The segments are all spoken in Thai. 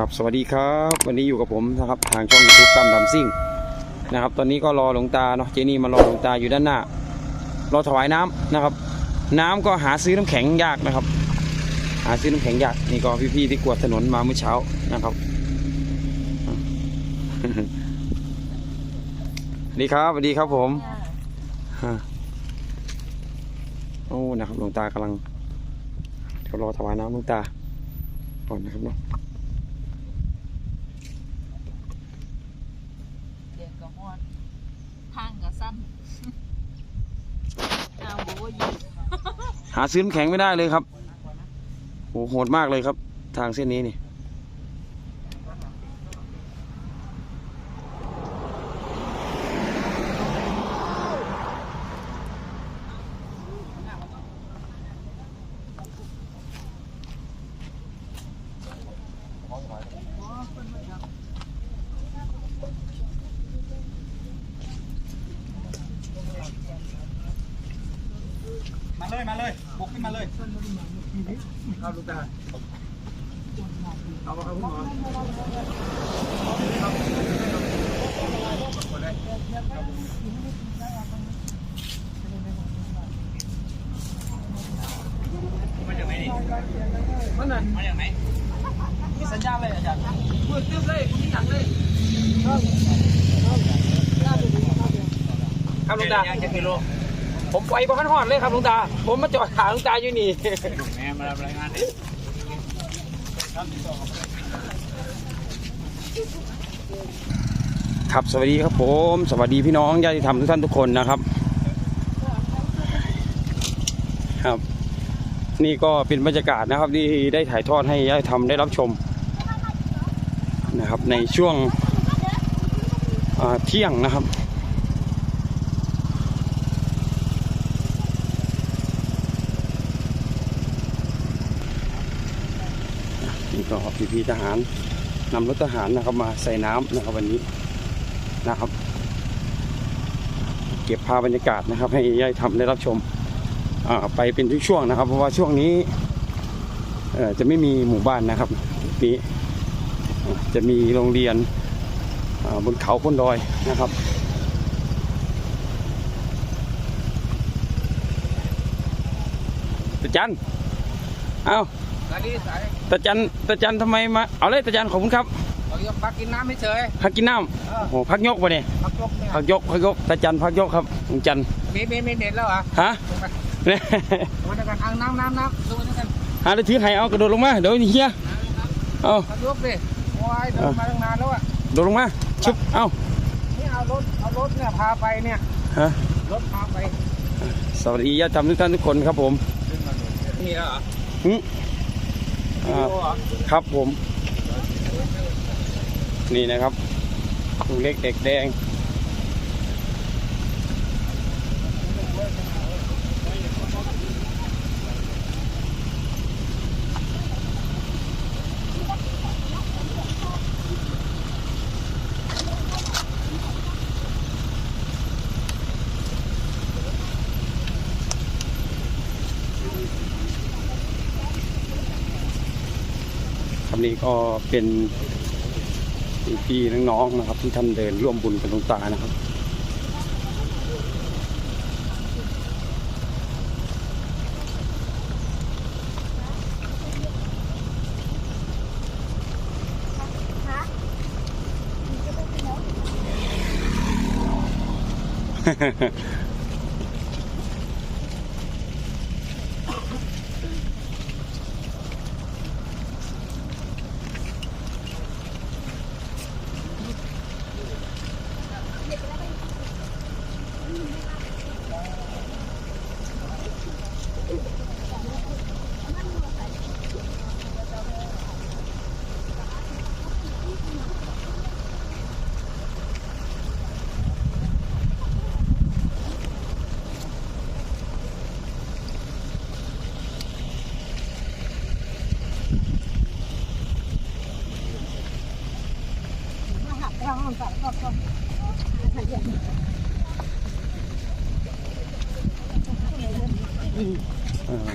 ครับสวัสดีครับ วันนี้อยู่กับผมนะครับทางช่องยูทูบตามดำซิ่งนะครับ ตอนนี้ก็รอหลวงตาเนาะเจนี่มารอหลวงตาอยู่ด้านหน้ารอถวายน้ำนะครับ น้ำก็หาซื้อน้ำแข็งยากนะครับ หาซื้อน้ำแข็งยากนี่ก็พี่ๆที่กวดถนนมาเมื่อเช้านะครับดีครับสวัสดีครับผมโอ้นะครับหลวงตากำลังเดี๋ยวรอถวายน้ำหลวงตาก่อนนะครับเนาะ เด็กก็ฮอดทางก็ สั้นเอาโบยิงหาซื้อน้ำแข็งไม่ได้เลยครับโหโหดมากเลยครับ ทางเส้นนี้นี่ มาเลยมาเลยบุกขึ้น มาเลยครับลูกตาเอาเอาคุณหมอมาจากไหนนี่มันนั่นมาจากไหนมีสัญญาณเลยอาจารย์มืดตึ๊บเลยคุณนี่หนังเลยครับลูกตาจะกิโล ผมไปบ้านหอดเลยครับหลวงตา ผมมาจอดหาหลวงตาอยู่นี่แม่มารับรายงานครับสวัสดีครับผม สวัสดีพี่น้องญาติธรรมทุกท่านทุกคนนะครับ ครับ นี่ก็เป็นบรรยากาศนะครับที่ได้ถ่ายทอดให้ญาติธรรมได้รับชมนะครับในช่วงเที่ยงนะครับ นี่ก็พี่พี่ทหารนำรถทหารนะครับมาใส่น้ำนะครับวันนี้นะครับ เก็บภาพบรรยากาศนะครับ ให้ยายทำได้รับชมไปเป็นช่วงๆนะครับ เพราะว่าช่วงนี้จะไม่มีหมู่บ้านนะครับนี้จะมีโรงเรียนบนเขาบนดอยนะครับตาจันเอา สวัสดีสายตาจันตาจันทำไมมา เอาเลยตาจันขอบคุณครับเราจะพักกินน้ำไม่เฉยพักกินน้เออำโอ้พักยกปะเนี่ยพักยกเนี่ยพักยกพักยกตาจันพักยกครับลุงจันมีมีมีเน็ตแล้วเหรอฮะลงไปเนี่ยลงไปด้วยกันเอาน้ำน้ำน้ำลงไปด้วยกันหาได้ถือไข่เอากระโดดลงมาเดี๋ยวเฮียเอาพักยกดิโอ้ยเดินมาตั้งนานแล้วอะโดดลงมาชุบเอานี่เอารถเอารถเนี่ยพาไปเนี่ยฮะรถพาไปสวัสดีญาติธรรมทุกท่านทุกคนครับผมนี่แล้วเหรอหึ อ่าครับผม นี่นะครับลูกเล็กเด็กแดง คำนี้ก็เป็นพี่น้องๆนะครับ ที่ท่านเดินร่วมบุญกับหลวงตานะครับ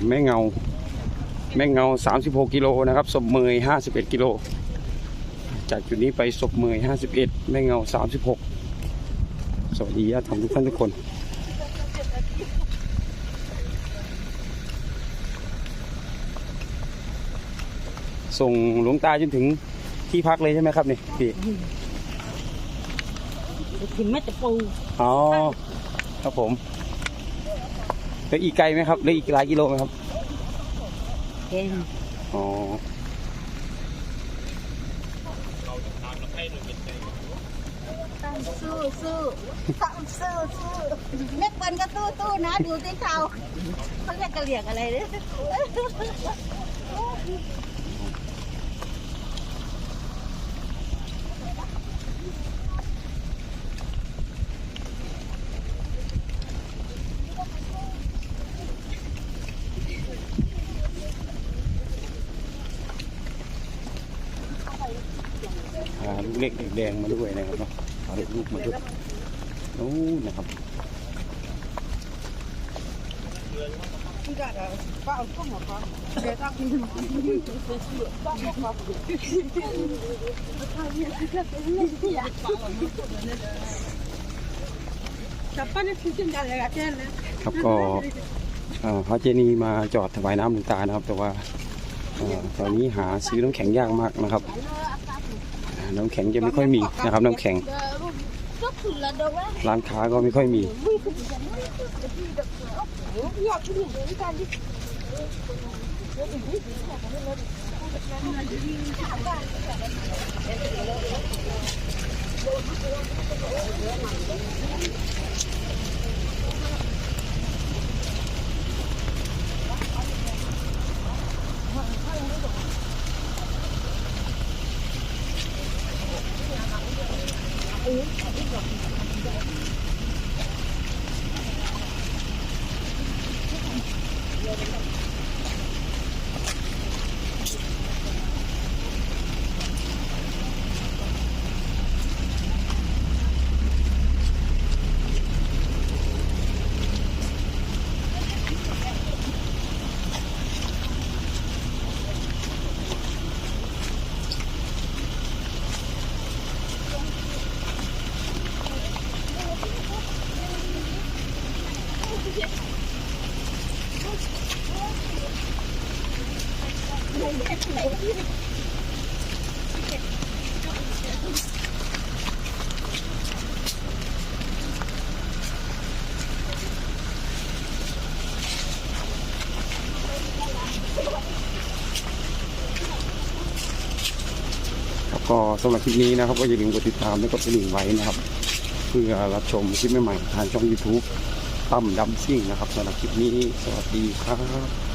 แม่เงา แม่เงา 36 กิโลนะครับสมเมย 51 กิโล จากจุดนี้ไปศพเมย 51 แม่เงา 36 สวัสดีญาติธรรมทุกท่านทุกคนส่งหลวงตาจนถึงที่พักเลยใช่ไหมครับนี่พี่ถึงแม่ตะปูอ๋อครับผม แล้วอีกไกลไหมครับแล้วอีกหลายกิโลไหมครับเก่งอ๋อสู้สู้ต้องสู้สู้เล็กวันก็สู้สู้นะ ดูที่เขาเขาเรียกกระเหลี่ยงอะไรเนี่ย เล็กเด็กแดงมาด้วยนะครับเนาะเอาเด็กลูกมาด้วยโอ้นะครับครับก็เอ่อพระเจนีมาจอดถวายน้ำหลวงตานะครับ แต่ว่าตอนนี้หาซื้อน้ำแข็งยากมากนะครับอ่า น้ำแข็งจะไม่ค่อยมีนะครับ น้ำแข็ง ร้านค้าก็ไม่ค่อยมี ครับ ก็สำหรับคลิปนี้นะครับ ก็อย่าลืมกดติดตามและกดกระดิ่งไว้นะครับ เพื่อรับชมคลิปใหม่ๆทางช่อง YouTube ตั้มดำซิ่งนะครับสำหรับคลิปนี้สวัสดีครับ